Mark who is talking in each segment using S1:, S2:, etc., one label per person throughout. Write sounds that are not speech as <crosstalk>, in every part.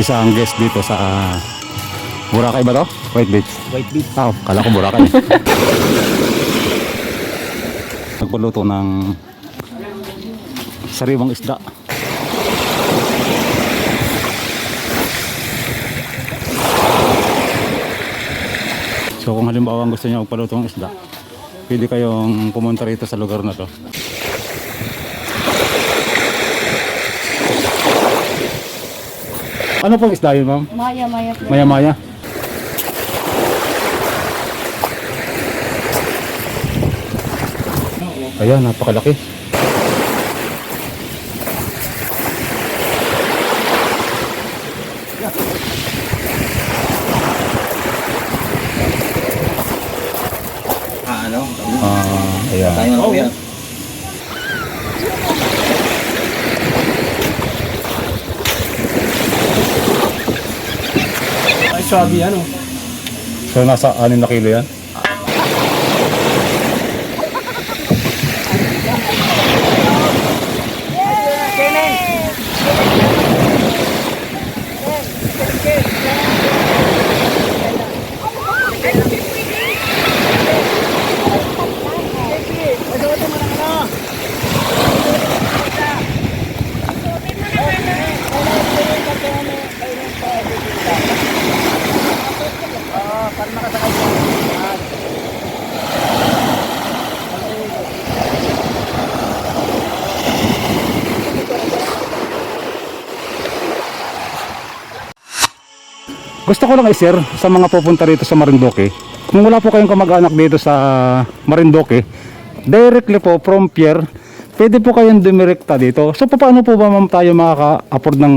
S1: isang guest dito sa Boracay ba to? White Beach.
S2: White beef.
S1: Ah, kala ko Boracay. <laughs> Nagpaluto ng sariwang isda. So kung halimbawa gusto niyo magpaluto ng isda, pwede kayong pumunta rito sa lugar na to. Ano pong isda yun, ma'am?
S3: Maya, maya.
S1: Maya maya. Ayan, napakalaki.
S2: Ah, ano?
S1: Ah, ayan.
S2: Tayo na kuya. Ay, sabi ano?
S1: So nasa 6 na kilo yan? Gusto ko lang i-share sa mga pupunta rito sa Marinduque. Kung wala po kayong kamag-anak dito sa Marinduque, directly po from Pier, pwede po kayong dumirekta dito. So paano po ba ma'am tayo makaka-afford ng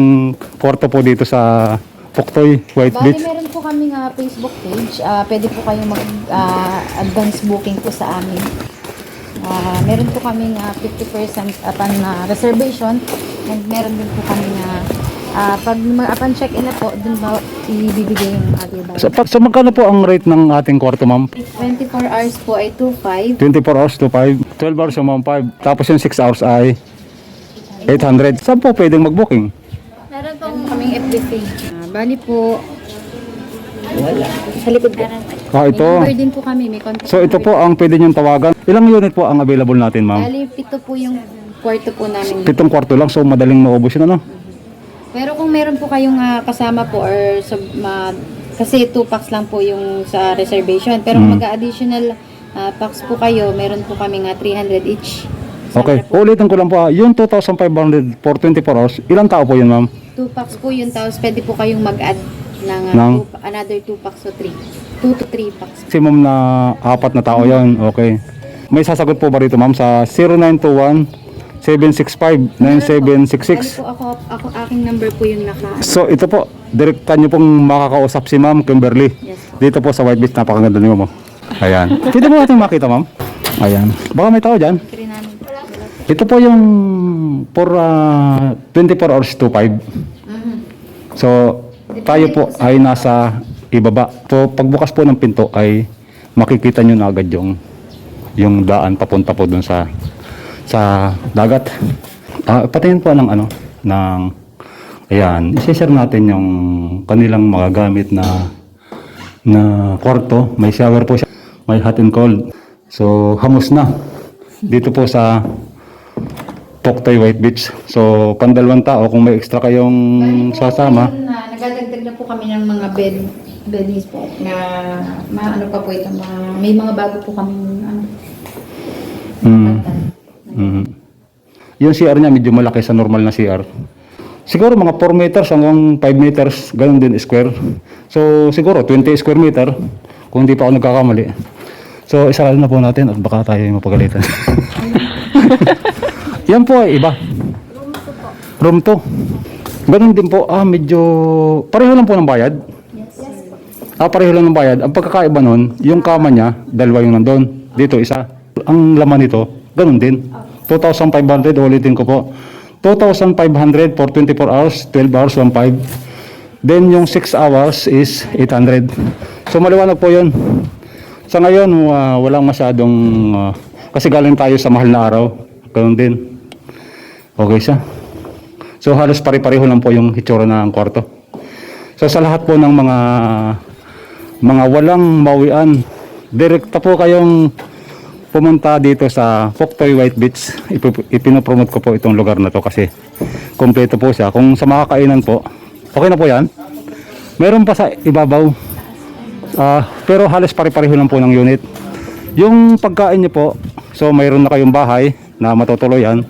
S1: kwarto po dito sa Puktoy, White
S3: Bali,
S1: Beach?
S3: meron po kami nga Facebook page. Ah, pwede po kayong mag-advance booking po sa amin. Ah, meron po kami nga 50% upon ah, reservation. And meron din po kami nga ah, pag ma- upon check-in na po, dun ba ibibigay yung ating
S1: So,
S3: bayad.
S1: pa- so magkano po ang rate ng ating kwarto ma'am?
S3: 24 hours po ay 2.5.
S1: 24 hours to 5, 12 hours ma'am 5, tapos yung 6 hours ay 800. Saan po pwedeng mag-booking?
S3: Meron pong kaming FB page. Ah, bali po, wala. Sa likod po.
S1: Ah, ito.
S3: May number din po kami, may contact
S1: So ito
S3: number.
S1: po ang pwede niyong tawagan. Ilang unit po ang available natin ma'am?
S3: Bali, pito po yung kwarto po namin.
S1: Pitong kwarto lang, so madaling maubos yun ano?
S3: Pero kung meron po kayong ah, kasama po or sa, ma, kasi 2 packs lang po yung sa reservation. Pero
S1: Mm.
S3: mag-additional ah, packs po kayo, meron po kami nga 300 each.
S1: Okay, ulitin ko lang po, ah, yung 2,500 for 24 hours, ilang tao po yun ma'am?
S3: 2 packs po yun, tapos pwede po kayong mag-add ng, ah,
S1: Ng?
S3: two- another 2 packs o 3. 2 to 3 packs.
S1: Maximum na apat na tao yon okay. May sasagot po ba rito ma'am sa 0921 765
S3: Bali
S1: 9766
S3: po ako, ako, aking number po yung naka,
S1: So ito po, direktan nyo pong makakausap si ma'am Kimberly.
S3: yes po.
S1: Dito po sa White Beach, napakaganda niyo mo. Ayan. Pwede mo natin makita ma'am? Ayan. Baka may tao dyan. Ito po yung for ah, 24 hours to 5.
S3: Mhm.
S1: So, tayo po ay nasa ibaba. So, pagbukas po ng pinto ay makikita nyo na agad yung yung daan papunta po dun sa sa dagat. Ah, patingin po ng ano ng ayan, i-share natin yung kanilang mga gamit na na kwarto. May shower po siya. May hot and cold. So, hamos na. Dito po sa Poktoy White Beach. So, pandalawang tao, kung may extra kayong sasama,
S3: Ngayon na, nagdadagdag na po kami ng mga bed beddings po na maano pa po ito mga, may mga bago po kami ano
S1: Mm.
S3: patan.
S1: Mhm. Yung CR niya medyo malaki sa normal na CR. Siguro mga 4 meters hanggang 5 meters, ganun din square. So siguro 20 square meter kung hindi pa ako nagkakamali. So isarado na po natin at baka tayo yung mapagalitan. <laughs> Yan po ay iba. Room 2. Ganun din po, ah medyo pareho lang po ng bayad. Ah, pareho lang ng bayad. Ang pagkakaiba nun, yung kama niya, dalawa yung nandun. Dito, isa. Ang laman nito, ganun din. 2,500, ulitin ko po. 2,500 for 24 hours, 12 hours, 1.5. Then yung 6 hours is 800. So maliwanag po yun. Sa ngayon, ah, walang masyadong... ah, kasi galing tayo sa mahal na araw. Ganun din. Okay siya. So halos pare-pareho lang po yung hitsura ng kwarto. So sa lahat po ng mga mga walang mawian, direkta po kayong pumunta dito sa Poktoy White Beach. Ipo- Ipinopromote ko po itong lugar na to kasi kompleto po siya. Kung sa mga kainan po, okay na po yan. Meron pa sa ibabaw. Ah, pero halos pare-pareho lang po ng unit. Yung pagkain niyo po, so mayroon na kayong bahay na matutuloyan.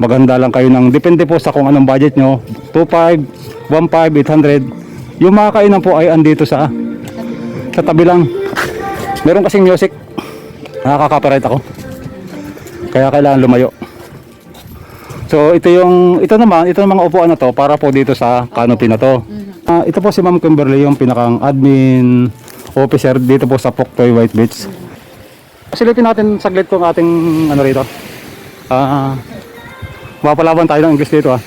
S1: Maganda lang kayo ng, depende po sa kung anong budget nyo. 2.5, 1.5, 800. Yung mga kainan po ay andito sa sa tabi lang. Meron kasing music. Nakaka-copyright ako. Kaya kailangan lumayo. So ito yung ito naman, ito yung mga upuan na to para po dito sa canopy na to. Ah, ito po si Ma'am Kimberly yung pinakang admin officer dito po sa Poktoy White Beach. Silipin natin saglit kung ating ano rito. Ah, mapalaban tayo ng English dito ah.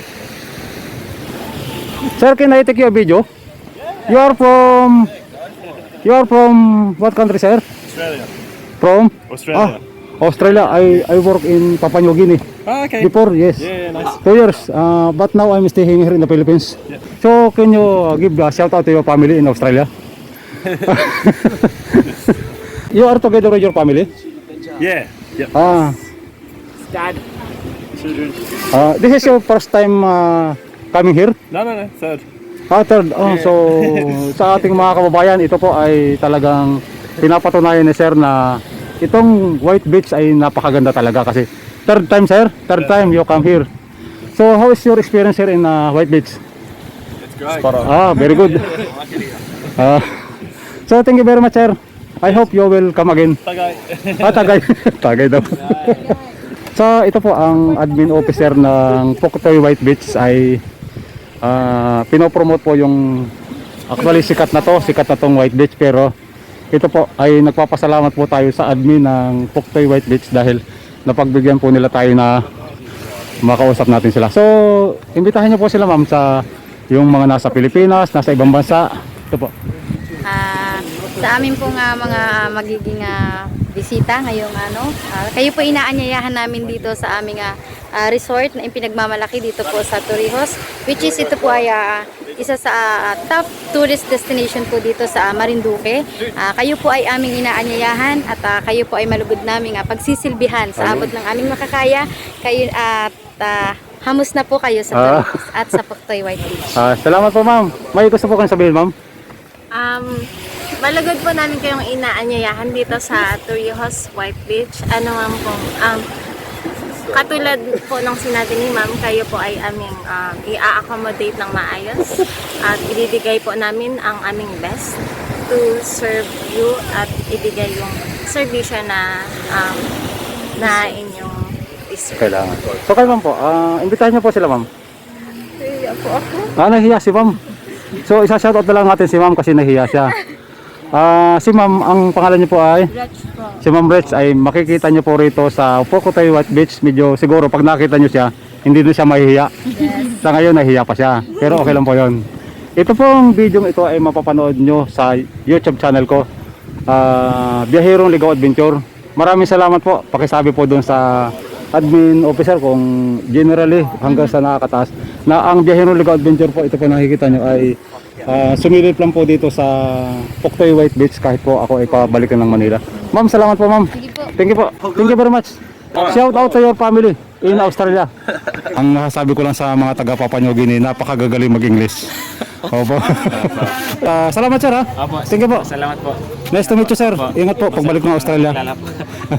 S1: Sir, can I take your video? You are from You are from what country, sir?
S2: Australia.
S1: From
S2: Australia.
S1: Ah, Australia. I I work in Papua New Guinea
S2: Ah, okay.
S1: before. Yes.
S2: Yeah, nice.
S1: Two years. Uh, but now I'm staying here in the Philippines.
S2: Yeah.
S1: So can you give a shout out to your family in Australia? <laughs> you are together with your family?
S2: Yeah. Yep.
S1: Ah,
S2: Dad. Children.
S1: uh, this is your first time uh, coming here?
S2: No, no, no. Third.
S1: Ah, third. Oh, so <laughs> sa ating mga kababayan, ito po ay talagang pinapatunayan ni Sir na itong White Beach ay napakaganda talaga kasi third time Sir, third time you come here. So how is your experience here in uh, White Beach?
S2: It's great.
S1: Ah, very good. <laughs> Ah, so thank you very much Sir. I hope you will come again.
S2: Okay.
S1: Ah, tagay. <laughs> tagay daw. <laughs> so, ito po ang admin officer ng Poktoy White Beach ay ah, pinopromote po yung actually sikat na to, sikat na tong White Beach pero ito po ay nagpapasalamat po tayo sa admin ng Poktoy White Beach dahil napagbigyan po nila tayo na makausap natin sila. So, imbitahin niyo po sila ma'am sa yung mga nasa Pilipinas, nasa ibang bansa. Ito po.
S3: Ah, sa amin pong ah, mga magiging ah, bisita ngayong ano, ah, kayo po inaanyayahan namin dito sa aming ah, ah, resort na pinagmamalaki dito po sa Torrijos which is ito po ay ah, isa sa ah, top tourist destination po dito sa Marinduque. Ah, kayo po ay aming inaanyayahan at ah, kayo po ay malugod namin ah, pagsisilbihan sa abot ng aming makakaya. Kayo at ah, hamos na po kayo sa. Torrijos at sa Poktoy White Beach. <laughs>
S1: Ah, salamat po ma'am. May gusto po kayong sabihin ma'am?
S4: Um, malagod po namin kayong inaanyayahan dito sa Torrijos White Beach. Ano man po, um, katulad po ng sinabi ni ma'am, kayo po ay aming um, i-accommodate ng maayos at ibibigay po namin ang aming best to serve you at ibigay yung servisyo na um, na inyong deserve.
S1: Kailangan. So kayo ma'am po, ah, imbitahin niyo po sila ma'am.
S4: Kaya po ako.
S1: Ah, nahiya si ma'am. So isa shoutout na lang natin si ma'am kasi nahiya siya. Ah, si ma'am, ang pangalan niyo po ay? Si Ma'am Rich ay makikita niyo po rito sa Pocotay White Beach. Medyo siguro pag nakita niyo siya, hindi na siya mahihiya. Sa ngayon nahihiya pa siya. Pero okay lang po 'yon. Ito pong video ito ay mapapanood nyo sa YouTube channel ko. Ah, Biyahirong Ligaw Adventure. Maraming salamat po. Pakisabi po doon sa admin officer kung generally hanggang sa nakakataas na ang Biyahirong Ligaw Adventure po ito po nakikita nyo ay ah, sumilip lang po dito sa Poktoy White Beach kahit po ako ay pabalikan ng Manila. Ma'am, salamat po ma'am.
S3: Sige po.
S1: Thank you po. Thank you very much. Shout out to your family in Australia. <laughs> Ang nasasabi ko lang sa mga taga Papua New Guinea, napakagagaling mag-English. Opo. <laughs> Ah, salamat sir ha. Thank you po.
S2: Salamat po.
S1: Nice to meet you sir. Ingat po pagbalik ng Australia. <laughs>